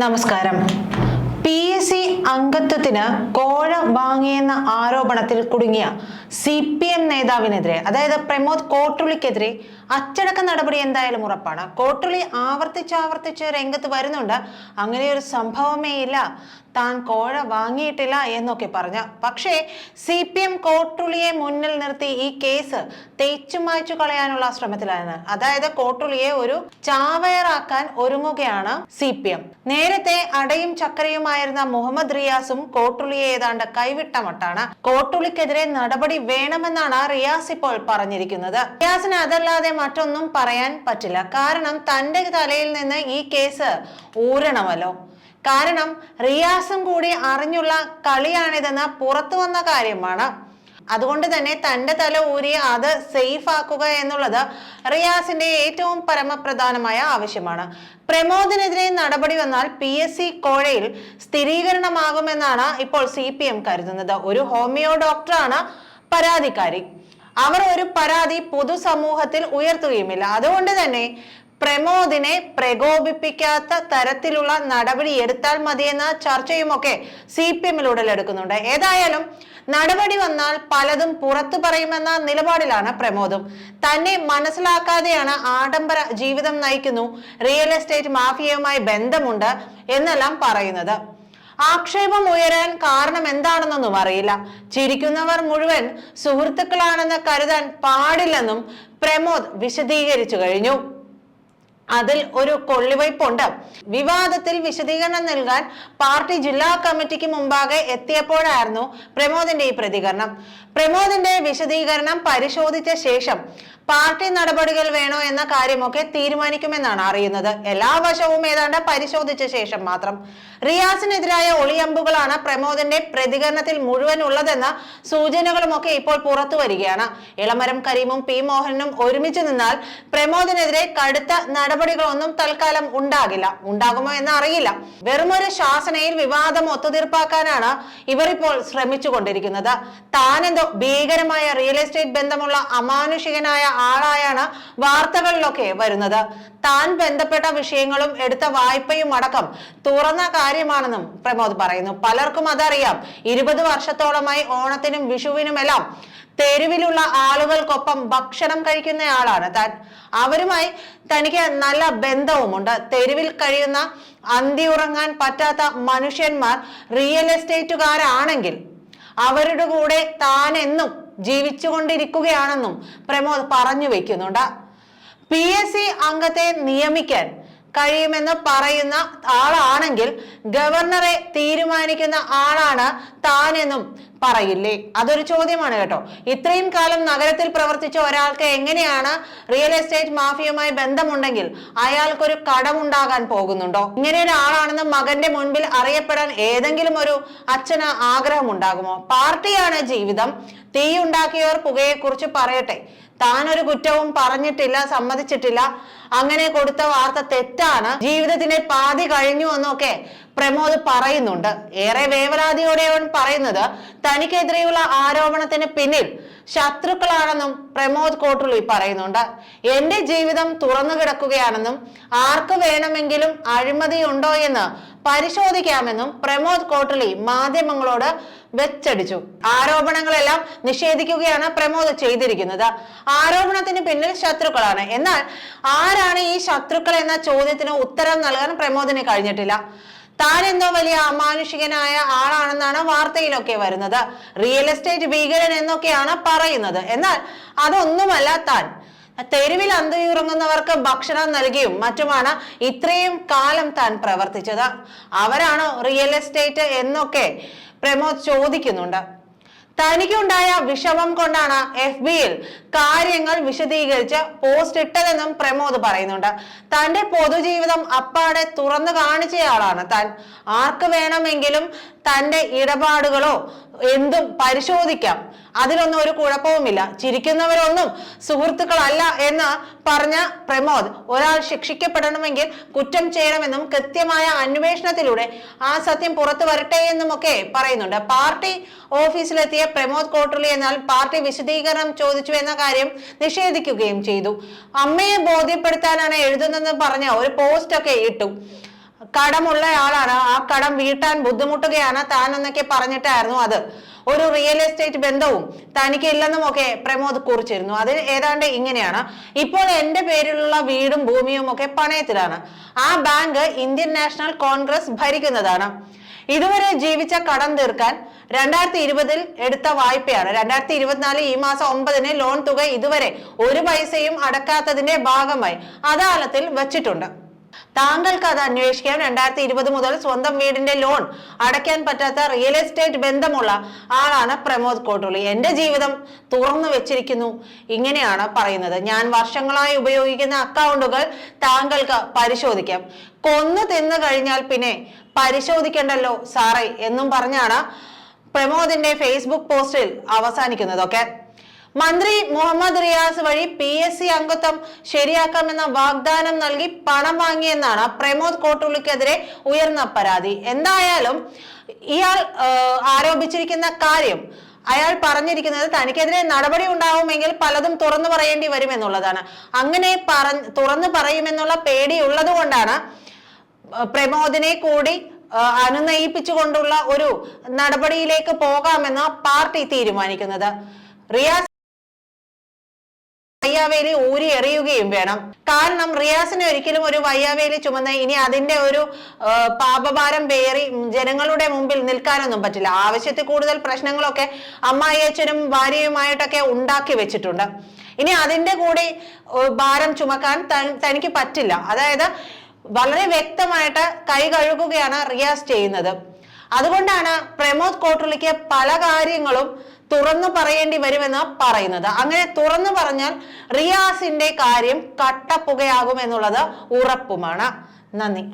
നമസ്കാരം. P S C അംഗത്വത്തിന് കോഴ വാങ്ങിയെന്ന ആരോപണത്തിൽ കുടുങ്ങിയ സി പി എം നേതാവിനെതിരെ അതായത് പ്രമോദ് കോട്ടുള്ളിക്കെതിരെ അച്ചടക്ക നടപടി എന്തായാലും ഉറപ്പാണ്. കോട്ടുള്ളി ആവർത്തിച്ച് രംഗത്ത് വരുന്നുണ്ട്. അങ്ങനെ ഒരു സംഭവമേ ഇല്ല. താൻ കോഴ വാങ്ങിയിട്ടില്ല എന്നൊക്കെ പറഞ്ഞ. പക്ഷേ സി പി എം കോട്ടുള്ളിയെ മുന്നിൽ നിർത്തി ഈ കേസ് തേച്ചു മായ്ച്ചു കളയാനുള്ള ശ്രമത്തിലാണ് അതായത് കോട്ടുള്ളിയെ ഒരു ചാവയറാക്കാൻ ഒരുങ്ങുകയാണ് സി പി എം. നേരത്തെ അടയും ചക്കരയുമായിരുന്ന മുഹമ്മദ് റിയാസും കോട്ടുള്ളിയെ ഏതാണ്ട് കൈവിട്ട മട്ടാണ്. കോട്ടുള്ളിക്കെതിരെ നടപടി വേണമെന്നാണ് റിയാസ് ഇപ്പോൾ പറഞ്ഞിരിക്കുന്നത്. റിയാസിന് അതല്ലാതെ മറ്റൊന്നും പറയാൻ പറ്റില്ല. കാരണം തന്റെ തലയിൽ നിന്ന് ഈ കേസ് ഊരണമല്ലോ. കാരണം റിയാസും കൂടി അറിഞ്ഞുള്ള കളിയാണിതെന്ന് പുറത്തു വന്ന കാര്യമാണ്. അതുകൊണ്ട് തന്നെ തന്റെ തല ഊരി അത് സേഫ് ആക്കുക എന്നുള്ളത് റിയാസിന്റെ ഏറ്റവും പരമപ്രധാനമായ ആവശ്യമാണ്. പ്രമോദിനെതിരെ നടപടി വന്നാൽ പി എസ് സി കോഴയിൽ സ്ഥിരീകരണമാകുമെന്നാണ് ഇപ്പോൾ സി പി എം കരുതുന്നത്. ഒരു ഹോമിയോ ഡോക്ടറാണ് പരാതിക്കാരി. അവർ ഒരു പരാതി പൊതുസമൂഹത്തിൽ ഉയർത്തുകയുമില്ല. അതുകൊണ്ട് തന്നെ പ്രമോദിനെ പ്രകോപിപ്പിക്കാത്ത തരത്തിലുള്ള നടപടി എടുത്താൽ മതിയെന്ന ചർച്ചയുമൊക്കെ സി പി എമ്മിൽ ഉടലെടുക്കുന്നുണ്ട് ഏതായാലും നടപടി വന്നാൽ പലതും പുറത്തു പറയുമെന്ന നിലപാടിലാണ് പ്രമോദും. തന്നെ മനസ്സിലാക്കാതെയാണ് ആഡംബര ജീവിതം നയിക്കുന്നു. റിയൽ എസ്റ്റേറ്റ് മാഫിയയുമായി ബന്ധമുണ്ട് എന്നെല്ലാം പറയുന്നത്. ആക്ഷേപം ഉയരാൻ കാരണം എന്താണെന്നൊന്നും അറിയില്ല. ചിരിക്കുന്നവർ മുഴുവൻ സുഹൃത്തുക്കളാണെന്ന് കരുതാൻ പാടില്ലെന്നും പ്രമോദ് വിശദീകരിച്ചു കഴിഞ്ഞു. അതിൽ ഒരു കൊള്ളിവയ്പുണ്ട് വിവാദത്തിൽ വിശദീകരണം നൽകാൻ പാർട്ടി ജില്ലാ കമ്മിറ്റിക്ക് മുമ്പാകെ എത്തിയപ്പോഴായിരുന്നു പ്രമോദിന്റെ ഈ പ്രതികരണം. പ്രമോദിന്റെ വിശദീകരണം പരിശോധിച്ച ശേഷം പാർട്ടി നടപടികൾ വേണോ എന്ന കാര്യമൊക്കെ തീരുമാനിക്കുമെന്നാണ് അറിയുന്നത്. എല്ലാ വശവും ഏതാണ്ട് പരിശോധിച്ച ശേഷം മാത്രം. റിയാസിനെതിരായ ഒളിയമ്പുകളാണ് പ്രമോദിന്റെ പ്രതികരണത്തിൽ മുഴുവൻ ഉള്ളതെന്ന സൂചനകളുമൊക്കെ ഇപ്പോൾ പുറത്തു വരികയാണ്. ഇളമരം കരീമും പി മോഹനും ഒരുമിച്ച് നിന്നാൽ പ്രമോദിനെതിരെ കടുത്ത നടപടികളൊന്നും തൽക്കാലം ഉണ്ടാകില്ല. ഉണ്ടാകുമോ എന്ന് അറിയില്ല. വെറുമൊരു ശാസനയിൽ വിവാദം ഒത്തുതീർപ്പാക്കാനാണ് ഇവർ ഇപ്പോൾ ശ്രമിച്ചുകൊണ്ടിരിക്കുന്നത്. താനെന്തോ ഭീകരമായ റിയൽ എസ്റ്റേറ്റ് ബന്ധമുള്ള അമാനുഷികനായ ആളായാണ് വാർത്തകളിലൊക്കെ വരുന്നത്. താൻ ബന്ധപ്പെട്ട വിഷയങ്ങളും എടുത്ത വായ്പയും അടക്കം തുറന്ന കാര്യമാണെന്നും പ്രമോദ് പറയുന്നു. പലർക്കും അതറിയാം. ഇരുപത് വർഷത്തോളമായി ഓണത്തിനും വിഷുവിനുമെല്ലാം തെരുവിലുള്ള ആളുകൾക്കൊപ്പം ഭക്ഷണം കഴിക്കുന്ന ആളാണ് താൻ. അവരുമായി തനിക്ക് നല്ല ബന്ധവുമുണ്ട്. തെരുവിൽ കഴിയുന്ന അന്തി ഉറങ്ങാൻ പറ്റാത്ത മനുഷ്യന്മാർ റിയൽ എസ്റ്റേറ്റുകാരാണെങ്കിൽ അവരുടെ കൂടെ താൻ എന്നും ജീവിച്ചുകൊണ്ടിരിക്കുകയാണെന്നും പ്രമോദ് പറഞ്ഞു വെക്കുന്നുണ്ട്. പി എസ് സി അംഗത്തെ നിയമിക്കാൻ കഴിയുമെന്ന് പറയുന്ന ആളാണെങ്കിൽ ഗവർണറെ തീരുമാനിക്കുന്ന ആളാണ് താനെന്നും പറയില്ലേ? അതൊരു ചോദ്യമാണ് കേട്ടോ. ഇത്രയും കാലം നഗരത്തിൽ പ്രവർത്തിച്ച ഒരാൾക്ക് എങ്ങനെയാണ് റിയൽ എസ്റ്റേറ്റ് മാഫിയുമായി ബന്ധമുണ്ടെങ്കിൽ അയാൾക്കൊരു കടമുണ്ടാകാൻ പോകുന്നുണ്ടോ? ഇങ്ങനെ ഒരാളാണെന്ന് മകന്റെ മുൻപിൽ അറിയപ്പെടാൻ ഏതെങ്കിലും ഒരു അച്ഛന് ആഗ്രഹം ഉണ്ടാകുമോ പാർട്ടിയാണ് ജീവിതം. തീയുണ്ടാക്കിയവർ പുകയെക്കുറിച്ച് പുകയെ കുറിച്ച് പറയട്ടെ. താൻ ഒരു കുറ്റവും പറഞ്ഞിട്ടില്ല സമ്മതിച്ചിട്ടില്ല. അങ്ങനെ കൊടുത്ത വാർത്ത തെറ്റാണ്. ജീവിതത്തിന്റെ പാതി കഴിഞ്ഞു എന്നൊക്കെ പ്രമോദ് പറയുന്നുണ്ട്. ഏറെ വേവലാതിയോടെ അവൻ പറയുന്നത്. തനിക്കെതിരെയുള്ള ആരോപണത്തിന് പിന്നിൽ ശത്രുക്കളാണെന്നും പ്രമോദ് കോട്ടുള്ളി പറയുന്നുണ്ട്. എന്റെ ജീവിതം തുറന്നു കിടക്കുകയാണെന്നും ആർക്ക് വേണമെങ്കിലും അഴിമതിയുണ്ടോ എന്ന് പരിശോധിക്കാമെന്നും പ്രമോദ് കോട്ടുള്ളി മാധ്യമങ്ങളോട് വെച്ചടിച്ചു. ആരോപണങ്ങളെല്ലാം നിഷേധിക്കുകയാണ് പ്രമോദ് ചെയ്തിരിക്കുന്നത്. ആരോപണത്തിന് പിന്നിൽ ശത്രുക്കളാണ്. എന്നാൽ ആരാണ് ഈ ശത്രുക്കൾ എന്ന ചോദ്യത്തിന് ഉത്തരം നൽകാൻ പ്രമോദിന് കഴിഞ്ഞിട്ടില്ല. താൻ എന്തോ വലിയ അമാനുഷികനായ ആളാണെന്നാണ് വാർത്തയിലൊക്കെ വരുന്നത്. റിയൽ എസ്റ്റേറ്റ് ഭീകരൻ എന്നൊക്കെയാണ് പറയുന്നത്. എന്നാൽ അതൊന്നുമല്ല താൻ. തെരുവിൽ അന്തിയുറങ്ങുന്നവർക്ക് ഭക്ഷണം നൽകിയും മറ്റുമാണ് ഇത്രയും കാലം താൻ പ്രവർത്തിച്ചത്. അവരാണോ റിയൽ എസ്റ്റേറ്റ് എന്നൊക്കെ പ്രമോദ് ചോദിക്കുന്നുണ്ട്. തനിക്കുണ്ടായ വിഷമം കൊണ്ടാണ് എഫ് ബിയിൽ കാര്യങ്ങൾ വിശദീകരിച്ച് പോസ്റ്റ് ഇട്ടതെന്നും പ്രമോദ് പറയുന്നുണ്ട്. തന്റെ പൊതുജീവിതം അപ്പാടെ തുറന്നു കാണിച്ചയാളാണ് താൻ. ആർക്ക് വേണമെങ്കിലും തന്റെ ഇടപാടുകളോ എന്തും പരിശോധിക്കാം. അതിലൊന്നും ഒരു കുഴപ്പവുമില്ല. ചിരിക്കുന്നവരൊന്നും സുഹൃത്തുക്കളല്ല എന്ന് പറഞ്ഞ പ്രമോദ് ഒരാൾ ശിക്ഷിക്കപ്പെടണമെങ്കിൽ കുറ്റം ചെയ്യണമെന്നും കൃത്യമായ അന്വേഷണത്തിലൂടെ ആ സത്യം പുറത്തു വരട്ടെ എന്നും ഒക്കെ പറയുന്നുണ്ട്. പാർട്ടി ഓഫീസിലെത്തിയ പ്രമോദ് കോട്ടുള്ളി എന്നാൽ പാർട്ടി വിശദീകരണം ചോദിച്ചു എന്ന കാര്യം നിഷേധിക്കുകയും ചെയ്തു. അമ്മയെ ബോധ്യപ്പെടുത്താനാണ് എഴുതുന്നതെന്ന് പറഞ്ഞ ഒരു പോസ്റ്റ് ഒക്കെ ഇട്ടു. കടമുള്ള ആളാണ്. ആ കടം വീട്ടാൻ ബുദ്ധിമുട്ടുകയാണ് താൻ എന്നൊക്കെ പറഞ്ഞിട്ടായിരുന്നു അത്. ഒരു റിയൽ എസ്റ്റേറ്റ് ബന്ധവും തനിക്ക് ഇല്ലെന്നും ഒക്കെ പ്രമോദ് കുറിച്ചിരുന്നു. അത് ഏതാണ്ട് ഇങ്ങനെയാണ്. ഇപ്പോൾ എന്റെ പേരിലുള്ള വീടും ഭൂമിയും ഒക്കെ പണയത്തിലാണ്. ആ ബാങ്ക് ഇന്ത്യൻ നാഷണൽ കോൺഗ്രസ് ഭരിക്കുന്നതാണ്. ഇതുവരെ ജീവിച്ച കടം തീർക്കാൻ രണ്ടായിരത്തി ഇരുപതിൽ എടുത്ത വായ്പയാണ്. രണ്ടായിരത്തി ഇരുപത്തിനാല് ഈ മാസം ഒമ്പതിന് ലോൺ തുക ഇതുവരെ ഒരു പൈസയും അടക്കാത്തതിന്റെ ഭാഗമായി. അദാലത്തിൽ വച്ചിട്ടുണ്ട്. താങ്കൾക്ക് അത് അന്വേഷിക്കാൻ രണ്ടായിരത്തി ഇരുപത് മുതൽ സ്വന്തം വീടിന്റെ ലോൺ അടയ്ക്കാൻ പറ്റാത്ത റിയൽ എസ്റ്റേറ്റ് ബന്ധമുള്ള ആളാണ് പ്രമോദ് കോട്ടുള്ളി എന്റെ ജീവിതം തുറന്നു വെച്ചിരിക്കുന്നു ഇങ്ങനെയാണ് പറയുന്നത്. ഞാൻ വർഷങ്ങളായി ഉപയോഗിക്കുന്ന അക്കൗണ്ടുകൾ താങ്കൾക്ക് പരിശോധിക്കാം. കൊന്നു തിന്നു കഴിഞ്ഞാൽ പിന്നെ പരിശോധിക്കണ്ടല്ലോ സാറേ എന്നും പറഞ്ഞാണ് പ്രമോദിന്റെ ഫേസ്ബുക്ക് പോസ്റ്റിൽ അവസാനിക്കുന്നതൊക്കെ മന്ത്രി മുഹമ്മദ് റിയാസ് വഴി പി എസ് സി അംഗത്വം ശരിയാക്കാമെന്ന വാഗ്ദാനം നൽകി പണം വാങ്ങിയെന്നാണ് പ്രമോദ് കോട്ടുള്ളിക്കെതിരെ ഉയർന്ന പരാതി. എന്തായാലും ഇയാൾ ആരോപിച്ചിരിക്കുന്ന കാര്യം അയാൾ പറഞ്ഞിരിക്കുന്നത് തനിക്കെതിരെ നടപടി ഉണ്ടാവുമെങ്കിൽ പലതും തുറന്നു പറയേണ്ടി വരുമെന്നുള്ളതാണ്. അങ്ങനെ പറ തുറന്നു പറയുമെന്നുള്ള പേടി കൊണ്ടാണ് പ്രമോദിനെ കൂടി അനുനയിപ്പിച്ചുകൊണ്ടുള്ള ഒരു നടപടിയിലേക്ക് പോകാമെന്ന് പാർട്ടി തീരുമാനിക്കുന്നത്. റിയാസ് വയ്യാവേലി ഊരി എറിയുകയും വേണം. കാരണം റിയാസിന് ഒരിക്കലും ഒരു വയ്യാവേലി ചുമന്ന ഇനി അതിന്റെ ഒരു പാപഭാരം പേറി ജനങ്ങളുടെ മുമ്പിൽ നിൽക്കാനൊന്നും പറ്റില്ല. ആവശ്യത്തിൽ കൂടുതൽ പ്രശ്നങ്ങളൊക്കെ അമ്മായിയച്ഛനും ഭാര്യയുമായിട്ടൊക്കെ ഉണ്ടാക്കി വെച്ചിട്ടുണ്ട്. ഇനി അതിന്റെ കൂടി ഭാരം ചുമക്കാൻ തനിക്ക് പറ്റില്ല. അതായത് വളരെ വ്യക്തമായിട്ട് കൈ കഴുകുകയാണ് റിയാസ് ചെയ്യുന്നത്. അതുകൊണ്ടാണ് പ്രമോദ് കോട്ടുള്ളിക്ക് പല കാര്യങ്ങളും തുറന്നു പറയേണ്ടി വരുമെന്ന് പറയുന്നത്. അങ്ങനെ തുറന്നു പറഞ്ഞാൽ റിയാസിന്റെ കാര്യം കട്ടപ്പുകയാകും എന്നുള്ളത് ഉറപ്പുമാണ്. നന്ദി.